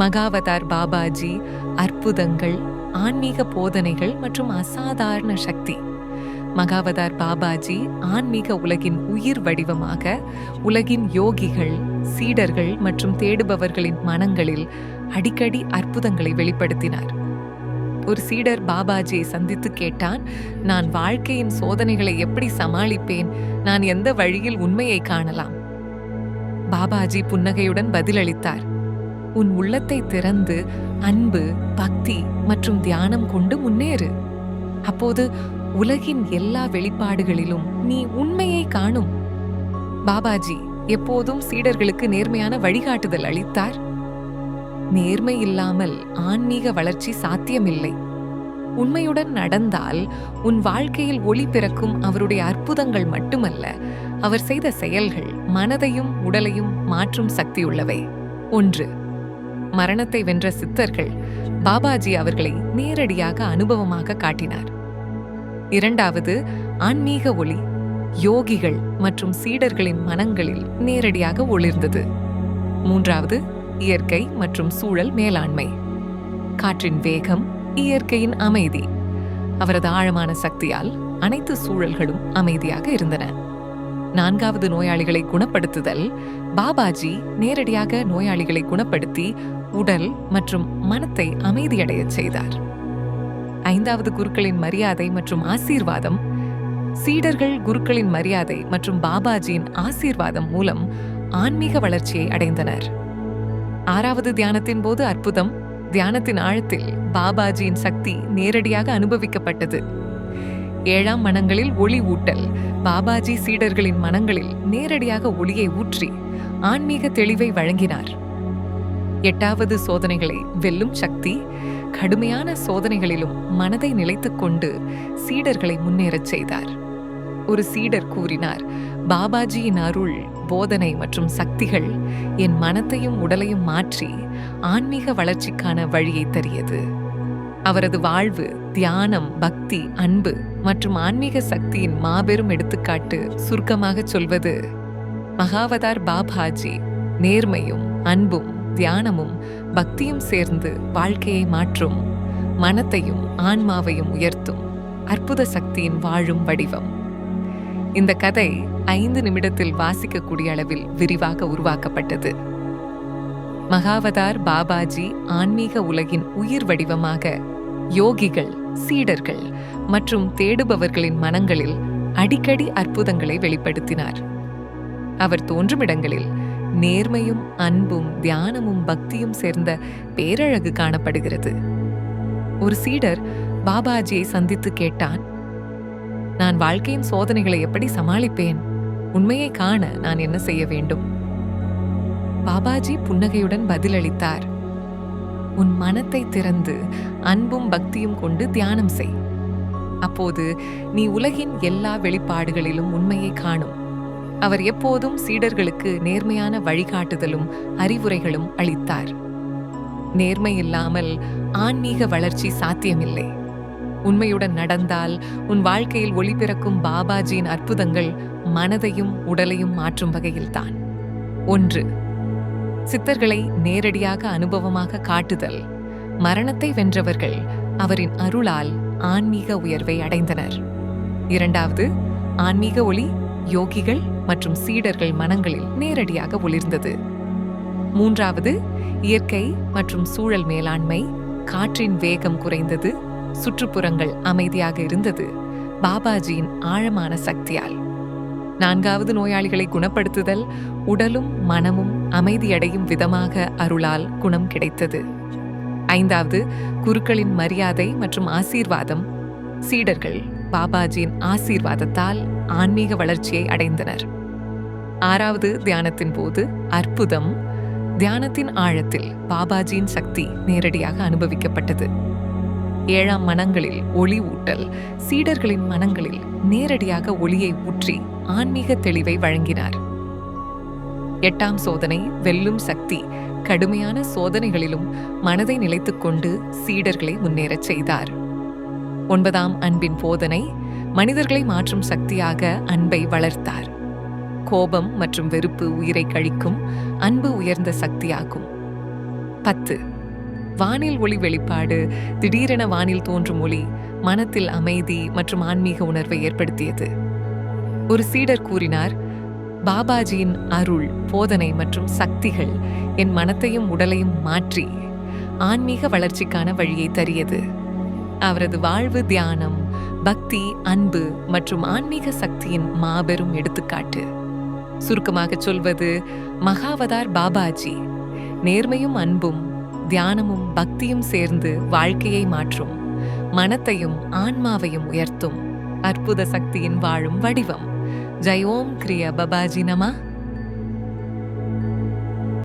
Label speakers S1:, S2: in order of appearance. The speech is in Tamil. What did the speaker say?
S1: மகாவதார் பாபாஜி அற்புதங்கள் ஆன்மீக போதனைகள் மற்றும் அசாதாரண சக்தி. மகாவதார் பாபாஜி ஆன்மீக உலகின் உயிர் வடிவமாக உலகின் யோகிகள் சீடர்கள் மற்றும் தேடுபவர்களின் மனங்களில் அடிக்கடி அற்புதங்களை வெளிப்படுத்தினார். ஒரு சீடர் பாபாஜியை சந்தித்து கேட்டான் நான் வாழ்க்கையின் சோதனைகளை எப்படி சமாளிப்பேன்? நான் எந்த வழியில் உண்மையை காணலாம்? பாபாஜி புன்னகையுடன் பதிலளித்தார் உன் உள்ளத்தை திறந்து அன்பு பக்தி மற்றும் தியானம் கொண்டு முன்னேறு. அப்போது உலகின் எல்லா வெளிப்பாடுகளிலும் நீ உண்மையை காணும். பாபாஜி எப்போதும் சீடர்களுக்கு நேர்மையான வழிகாட்டுதல் அளித்தார். நேர்மை இல்லாமல் ஆன்மீக வளர்ச்சி சாத்தியமில்லை. உண்மையுடன் நடந்தால் உன் வாழ்க்கையில் ஒளி பிறக்கும் அவருடைய அற்புதங்கள் மட்டுமல்ல அவர் செய்த செயல்கள் மனதையும் உடலையும் மாற்றும் சக்தியுள்ளவை. ஒன்று மரணத்தை வென்ற சித்தர்கள் பாபாஜி அவர்களை நேரடியாக அனுபவமாக காட்டினார். இரண்டாவது ஆன்மீக ஒளி யோகிகள் மற்றும் சீடர்களின் மனங்களில் நேரடியாக ஒளிர்ந்தது. மூன்றாவது இயற்கை மற்றும் சூழல் மேலாண்மை. காற்றின் வேகம் இயற்கையின் அமைதி. அவரது ஆழமான சக்தியால் அனைத்து சூழல்களும் அமைதியாக இருந்தன. நான்காவது நோயாளிகளை குணப்படுத்துதல் பாபாஜி நேரடியாக நோயாளிகளை குணப்படுத்தி உடல் மற்றும் மனத்தை அமைதியடையச் செய்தார். ஐந்தாவது குருக்களின் மரியாதை மற்றும் ஆசீர்வாதம் சீடர்கள் குருக்களின் மரியாதை மற்றும் பாபாஜியின் ஆசீர்வாதம் மூலம் ஆன்மீக வளர்ச்சியை அடைந்தனர். ஆறாவது தியானத்தின் போது அற்புதம் தியானத்தின் ஆழத்தில் பாபாஜியின் சக்தி நேரடியாக அனுபவிக்கப்பட்டது. ஏழாம் மனங்களில் ஒளி ஊட்டல் பாபாஜி சீடர்களின் மனங்களில் நேரடியாக ஒளியை ஊற்றி ஆன்மீக தெளிவை வழங்கினார். எட்டாவது சோதனைகளை வெல்லும் சக்தி கடுமையான சோதனைகளிலும் மனதை நிலைத்துக் கொண்டு சீடர்களை முன்னேறச் செய்தார். ஒரு சீடர் கூறினார் பாபாஜியின் அருள் போதனை மற்றும் சக்திகள் என் மனத்தையும் உடலையும் மாற்றி ஆன்மீக வளர்ச்சிக்கான வழியை தரியது. அவரது வாழ்வு தியானம் பக்தி அன்பு மற்றும் ஆன்மீக சக்தியின் மாபெரும் எடுத்துக்காட்டு சுருக்கமாக சொல்வது. மகாவதார் பாபாஜி நேர்மையும் அன்பும் தியானமும் பக்தியும் சேர்ந்து வாழ்க்கையை மாற்றும் மனத்தையும் ஆன்மாவையும் உயர்த்தும் அற்புத சக்தியின் வாழும் வடிவம். இந்த கதை ஐந்து நிமிடத்தில் வாசிக்கக்கூடிய அளவில் விரிவாக உருவாக்கப்பட்டது. மகாவதார் பாபாஜி ஆன்மீக உலகின் உயிர் வடிவமாக யோகிகள் சீடர்கள் மற்றும் தேடுபவர்களின் மனங்களில் அடிக்கடி அற்புதங்களை வெளிப்படுத்தினார். அவர் தோன்றும் இடங்களில் நேர்மையும் அன்பும் தியானமும் பக்தியும் சேர்ந்த பேரழகு காணப்படுகிறது. ஒரு சீடர் பாபாஜியை சந்தித்து கேட்டான் நான் வாழ்க்கையின் சோதனைகளை எப்படி சமாளிப்பேன்? உண்மையை காண நான் என்ன செய்ய வேண்டும்? பாபாஜி புன்னகையுடன் பதிலளித்தார் உன் மனத்தை திறந்து அன்பும் பக்தியும் கொண்டு தியானம் செய். அப்போது நீ உலகின் எல்லா வெளிப்பாடுகளிலும் உண்மையை காணும். அவர் எப்போதும் சீடர்களுக்கு நேர்மையான வழிகாட்டுதலும் அறிவுரைகளும் அளித்தார். நேர்மை இல்லாமல் ஆன்மீக வளர்ச்சி சாத்தியமில்லை. உண்மையுடன் நடந்தால் உன் வாழ்க்கையில் ஒளிபிறக்கும் பாபாஜியின் அற்புதங்கள் மனதையும் உடலையும் மாற்றும் வகையில்தான். ஒன்று சித்தர்களை நேரடியாக அனுபவமாக காட்டுதல். மரணத்தை வென்றவர்கள் அவரின் அருளால் ஆன்மீக உயர்வை அடைந்தனர். இரண்டாவது ஆன்மீக ஒளி யோகிகள் மற்றும் சீடர்கள் மனங்களில் நேரடியாக ஒளிர்ந்தது. மூன்றாவது இயற்கை மற்றும் சூழல் மேலாண்மை காற்றின் வேகம் குறைந்தது சுற்றுப்புறங்கள் அமைதியாக இருந்தது பாபாஜியின் ஆழமான சக்தியால். நான்காவது நோயாளிகளை குணப்படுத்துதல் உடலும் மனமும் அமைதியடையும் விதமாக அருளால் குணம் கிடைத்தது. ஐந்தாவது குருக்களின் மரியாதை மற்றும் ஆசீர்வாதம். சீடர்கள் பாபாஜியின் ஆசீர்வாதத்தால் ஆன்மீக வளர்ச்சியை அடைந்தனர். ஆறாவது தியானத்தின் போது அற்புதம். தியானத்தின் ஆழத்தில் பாபாஜியின் சக்தி நேரடியாக அனுபவிக்கப்பட்டது. ஏழாம் மனங்களில் ஒளி ஊட்டல். சீடர்களின் மனங்களில் நேரடியாக ஒளியை ஊற்றி ஆன்மீக தெளிவை வழங்கினார். எட்டாம் சோதனை வெல்லும் சக்தி. கடுமையான சோதனைகளிலும் மனதை நிலைத்துக் கொண்டு சீடர்களை முன்னேறச் செய்தார். ஒன்பதாம் அன்பின் போதனை மனிதர்களை மாற்றும் சக்தியாக அன்பை வளர்த்தார். கோபம் மற்றும் வெறுப்பு உயிரை கழிக்கும் அன்பு உயர்ந்த சக்தியாகும். பத்து. வானில் ஒளி வெளிப்பாடு திடீரென வானில் தோன்றும் ஒளி மனத்தில் அமைதி மற்றும் ஆன்மீக உணர்வை ஏற்படுத்தியது. ஒரு சீடர் கூறினார் பாபாஜியின் அருள் போதனை மற்றும் சக்திகள் என் மனத்தையும் உடலையும் மாற்றி ஆன்மீக வளர்ச்சிக்கான வழியை தரியது. அவரது வாழ்வு தியானம் பக்தி அன்பு மற்றும் ஆன்மீக சக்தியின் மாபெரும் எடுத்துக்காட்டு. சுருக்கமாகச் சொல்வது மகாவதார் பாபாஜி நேர்மையும் அன்பும் தியானமும் பக்தியும் சேர்ந்து வாழ்க்கையை மாற்றும் மனத்தையும் ஆன்மாவையும் உயர்த்தும் அற்புத சக்தியின் வாழும் வடிவம். जय ओम क्रिया बाबाजी नमः।